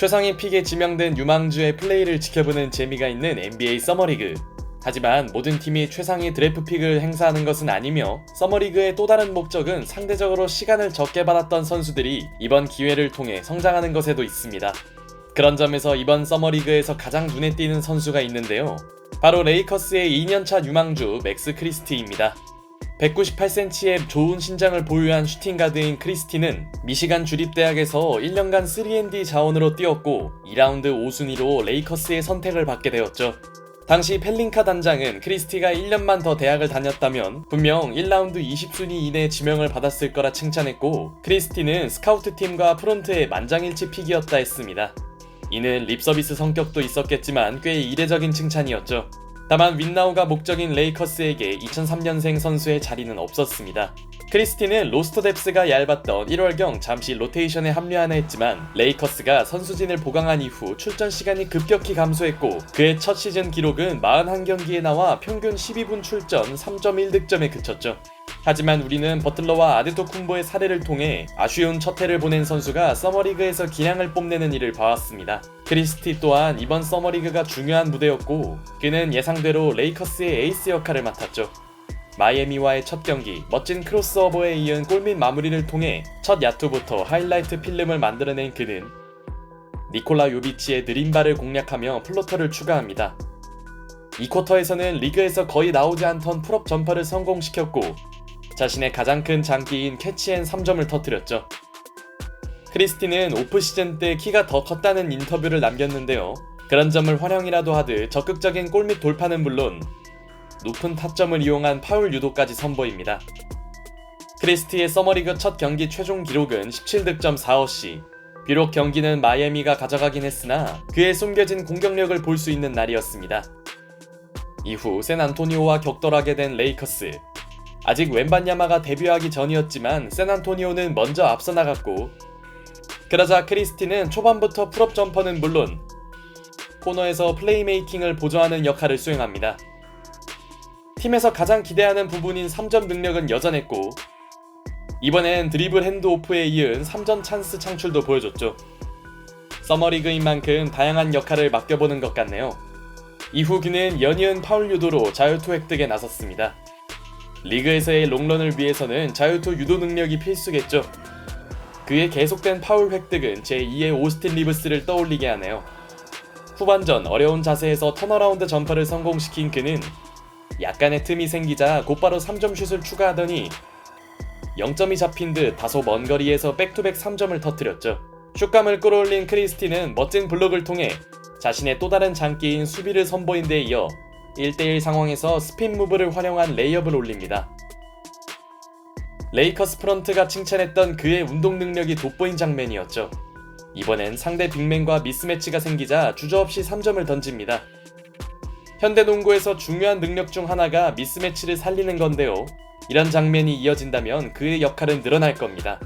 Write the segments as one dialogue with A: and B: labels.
A: 최상위 픽에 지명된 유망주의 플레이를 지켜보는 재미가 있는 NBA 서머리그. 하지만 모든 팀이 최상위 드래프 픽을 행사하는 것은 아니며 서머리그의 또 다른 목적은 상대적으로 시간을 적게 받았던 선수들이 이번 기회를 통해 성장하는 것에도 있습니다. 그런 점에서 이번 서머리그에서 가장 눈에 띄는 선수가 있는데요. 바로 레이커스의 2년차 유망주 맥스 크리스티입니다. 198cm의 좋은 신장을 보유한 슈팅가드인 크리스티는 미시간 주립대학에서 1년간 3&D 자원으로 뛰었고 2라운드 5순위로 레이커스의 선택을 받게 되었죠. 당시 펠링카 단장은 크리스티가 1년만 더 대학을 다녔다면 분명 1라운드 20순위 이내 지명을 받았을 거라 칭찬했고 크리스티는 스카우트 팀과 프론트의 만장일치 픽이었다 했습니다. 이는 립서비스 성격도 있었겠지만 꽤 이례적인 칭찬이었죠. 다만 윈나우가 목적인 레이커스에게 2003년생 선수의 자리는 없었습니다. 크리스티는 로스터 뎁스가 얇았던 1월경 잠시 로테이션에 합류하나 했지만 레이커스가 선수진을 보강한 이후 출전 시간이 급격히 감소했고 그의 첫 시즌 기록은 41경기에 나와 평균 12분 출전 3.1득점에 그쳤죠. 하지만 우리는 버틀러와 아데토쿤보의 사례를 통해 아쉬운 첫 해를 보낸 선수가 서머리그에서 기량을 뽐내는 일을 봐왔습니다. 크리스티 또한 이번 서머리그가 중요한 무대였고 그는 예상대로 레이커스의 에이스 역할을 맡았죠. 마이애미와의 첫 경기 멋진 크로스오버에 이은 골밑 마무리를 통해 첫 야투부터 하이라이트 필름을 만들어낸 그는 니콜라 요비치의 느린 발을 공략하며 플로터를 추가합니다. 이 쿼터에서는 리그에서 거의 나오지 않던 풀업 점퍼를 성공시켰고 자신의 가장 큰 장기인 캐치앤 3점을 터뜨렸죠. 크리스티는 오프 시즌 때 키가 더 컸다는 인터뷰를 남겼는데요. 그런 점을 활용이라도 하듯 적극적인 골밑 돌파는 물론 높은 타점을 이용한 파울 유도까지 선보입니다. 크리스티의 서머리그 첫 경기 최종 기록은 17득점 4어시. 비록 경기는 마이애미가 가져가긴 했으나 그의 숨겨진 공격력을 볼 수 있는 날이었습니다. 이후 샌 안토니오와 격돌하게 된 레이커스. 아직 웬반야마가 데뷔하기 전이었지만 샌안토니오는 먼저 앞서 나갔고 그러자 크리스티는 초반부터 풀업 점퍼는 물론 코너에서 플레이메이킹을 보조하는 역할을 수행합니다. 팀에서 가장 기대하는 부분인 3점 능력은 여전했고 이번엔 드리블 핸드오프에 이은 3점 찬스 창출도 보여줬죠. 서머리그인 만큼 다양한 역할을 맡겨보는 것 같네요. 이후 그는 연이은 파울 유도로 자유투 획득에 나섰습니다. 리그에서의 롱런을 위해서는 자유투 유도 능력이 필수겠죠. 그의 계속된 파울 획득은 제2의 오스틴 리브스를 떠올리게 하네요. 후반전 어려운 자세에서 턴어라운드 점퍼를 성공시킨 그는 약간의 틈이 생기자 곧바로 3점 슛을 추가하더니 0점이 잡힌 듯 다소 먼 거리에서 백투백 3점을 터뜨렸죠. 슛감을 끌어올린 크리스티는 멋진 블록을 통해 자신의 또 다른 장기인 수비를 선보인 데 이어 1대1 상황에서 스핀 무브를 활용한 레이업을 올립니다. 레이커스 프런트가 칭찬했던 그의 운동 능력이 돋보인 장면이었죠. 이번엔 상대 빅맨과 미스매치가 생기자 주저없이 3점을 던집니다. 현대농구에서 중요한 능력 중 하나가 미스매치를 살리는 건데요. 이런 장면이 이어진다면 그의 역할은 늘어날 겁니다.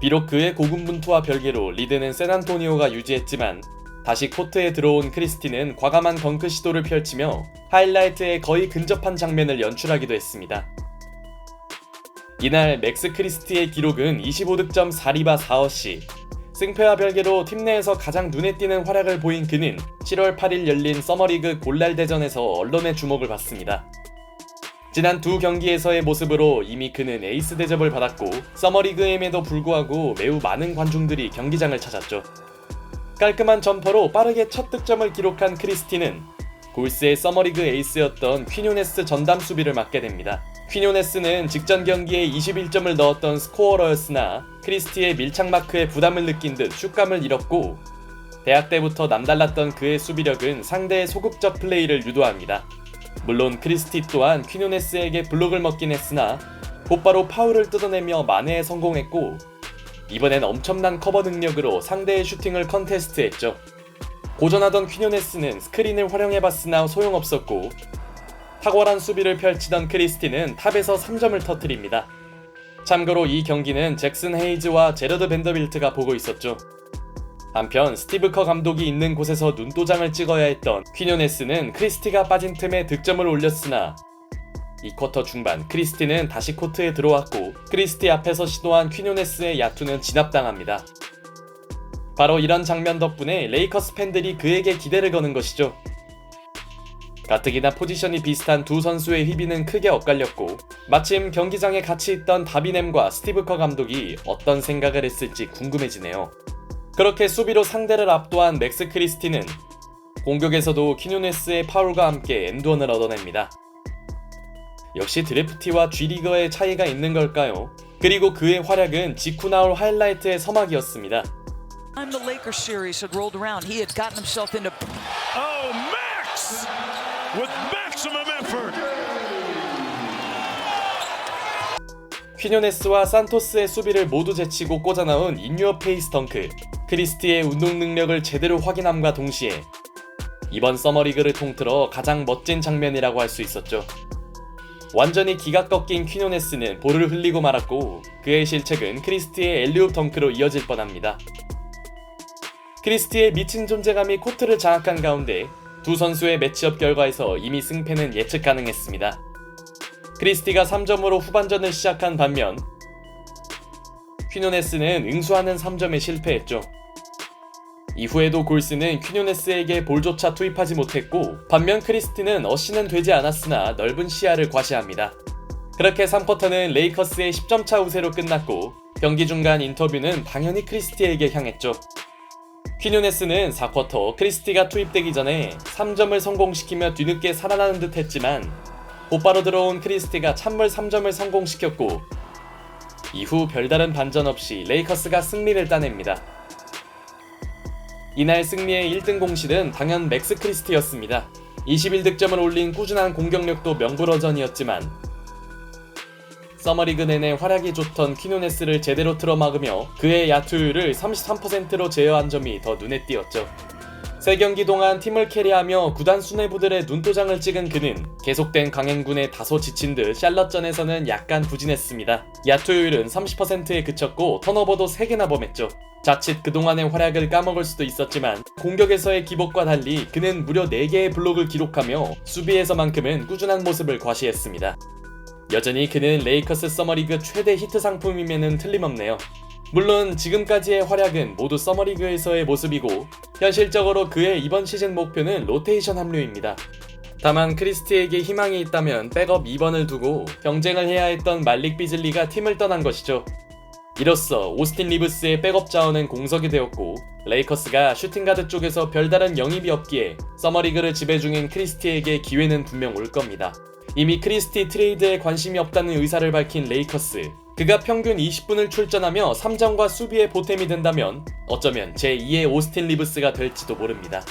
A: 비록 그의 고군분투와 별개로 리드는 샌안토니오가 유지했지만 다시 코트에 들어온 크리스티는 과감한 덩크 시도를 펼치며 하이라이트에 거의 근접한 장면을 연출하기도 했습니다. 이날 맥스 크리스티의 기록은 25득점 4리바 4어시. 승패와 별개로 팀 내에서 가장 눈에 띄는 활약을 보인 그는 7월 8일 열린 서머리그 골랄 대전에서 언론의 주목을 받습니다. 지난 두 경기에서의 모습으로 이미 그는 에이스 대접을 받았고 서머리그임에도 불구하고 매우 많은 관중들이 경기장을 찾았죠. 깔끔한 점퍼로 빠르게 첫 득점을 기록한 크리스티는 골스의 서머리그 에이스였던 퀴뇨네스 전담 수비를 맡게 됩니다. 퀴뇨네스는 직전 경기에 21점을 넣었던 스코어러였으나 크리스티의 밀착 마크에 부담을 느낀 듯 슛감을 잃었고 대학 때부터 남달랐던 그의 수비력은 상대의 소극적 플레이를 유도합니다. 물론 크리스티 또한 퀴뇨네스에게 블록을 먹긴 했으나 곧바로 파울을 뜯어내며 만회에 성공했고 이번엔 엄청난 커버 능력으로 상대의 슈팅을 컨테스트했죠. 고전하던 퀴뇨네스는 스크린을 활용해봤으나 소용없었고 탁월한 수비를 펼치던 크리스티는 탑에서 3점을 터뜨립니다. 참고로 이 경기는 잭슨 헤이즈와 제러드 벤더빌트가 보고 있었죠. 한편 스티브 커 감독이 있는 곳에서 눈도장을 찍어야 했던 퀴뇨네스는 크리스티가 빠진 틈에 득점을 올렸으나 이 쿼터 중반 크리스티는 다시 코트에 들어왔고 크리스티 앞에서 시도한 퀴뇨네스의 야투는 진압당합니다. 바로 이런 장면 덕분에 레이커스 팬들이 그에게 기대를 거는 것이죠. 가뜩이나 포지션이 비슷한 두 선수의 희비는 크게 엇갈렸고 마침 경기장에 같이 있던 다비넴과 스티브 커 감독이 어떤 생각을 했을지 궁금해지네요. 그렇게 수비로 상대를 압도한 맥스 크리스티는 공격에서도 키누네스의 파울과 함께 엔드원을 얻어냅니다. 역시 드래프티와 G리거의 차이가 있는 걸까요? 그리고 그의 활약은 직후 나올 하이라이트의 서막이었습니다.
B: time the Lakers series had rolled around, he had gotten himself into
C: Oh, Max! With maximum effort.
A: 퀴뇨네스와 산토스의 수비를 모두 제치고 꽂아넣은 인유어 페이스 덩크 크리스티의 운동 능력을 제대로 확인함과 동시에 이번 서머리그를 통틀어 가장 멋진 장면이라고 할 수 있었죠. 완전히 기가 꺾인 퀴뇨네스는 볼을 흘리고 말았고 그의 실책은 크리스티의 엘리웁 덩크로 이어질 뻔합니다. 크리스티의 미친 존재감이 코트를 장악한 가운데 두 선수의 매치업 결과에서 이미 승패는 예측 가능했습니다. 크리스티가 3점으로 후반전을 시작한 반면 퀴노네스는 응수하는 3점에 실패했죠. 이후에도 골스는 퀴노네스에게 볼조차 투입하지 못했고 반면 크리스티는 어시는 되지 않았으나 넓은 시야를 과시합니다. 그렇게 3쿼터는 레이커스의 10점 차 우세로 끝났고 경기 중간 인터뷰는 당연히 크리스티에게 향했죠. 퀴노네스는 4쿼터 크리스티가 투입되기 전에 3점을 성공시키며 뒤늦게 살아나는 듯 했지만 곧바로 들어온 크리스티가 찬물 3점을 성공시켰고 이후 별다른 반전 없이 레이커스가 승리를 따냅니다. 이날 승리의 1등 공실은 당연 맥스 크리스티였습니다. 21득점을 올린 꾸준한 공격력도 명불허전이었지만 서머리그 내내 활약이 좋던 퀴노네스를 제대로 틀어막으며 그의 야투율을 33%로 제어한 점이 더 눈에 띄었죠. 세 경기 동안 팀을 캐리하며 구단 수뇌부들의 눈도장을 찍은 그는 계속된 강행군에 다소 지친 듯 샬럿전에서는 약간 부진했습니다. 야투율은 30%에 그쳤고 턴오버도 3개나 범했죠. 자칫 그동안의 활약을 까먹을 수도 있었지만 공격에서의 기복과 달리 그는 무려 4개의 블록을 기록하며 수비에서만큼은 꾸준한 모습을 과시했습니다. 여전히 그는 레이커스 서머리그 최대 히트 상품임에는 틀림없네요. 물론 지금까지의 활약은 모두 서머리그에서의 모습이고 현실적으로 그의 이번 시즌 목표는 로테이션 합류입니다. 다만 크리스티에게 희망이 있다면 백업 2번을 두고 경쟁을 해야 했던 말릭 비즐리가 팀을 떠난 것이죠. 이로써 오스틴 리브스의 백업 자원은 공석이 되었고 레이커스가 슈팅가드 쪽에서 별다른 영입이 없기에 서머리그를 지배 중인 크리스티에게 기회는 분명 올 겁니다. 이미 크리스티 트레이드에 관심이 없다는 의사를 밝힌 레이커스. 그가 평균 20분을 출전하며 3점과 수비에 보탬이 된다면 어쩌면 제2의 오스틴 리브스가 될지도 모릅니다.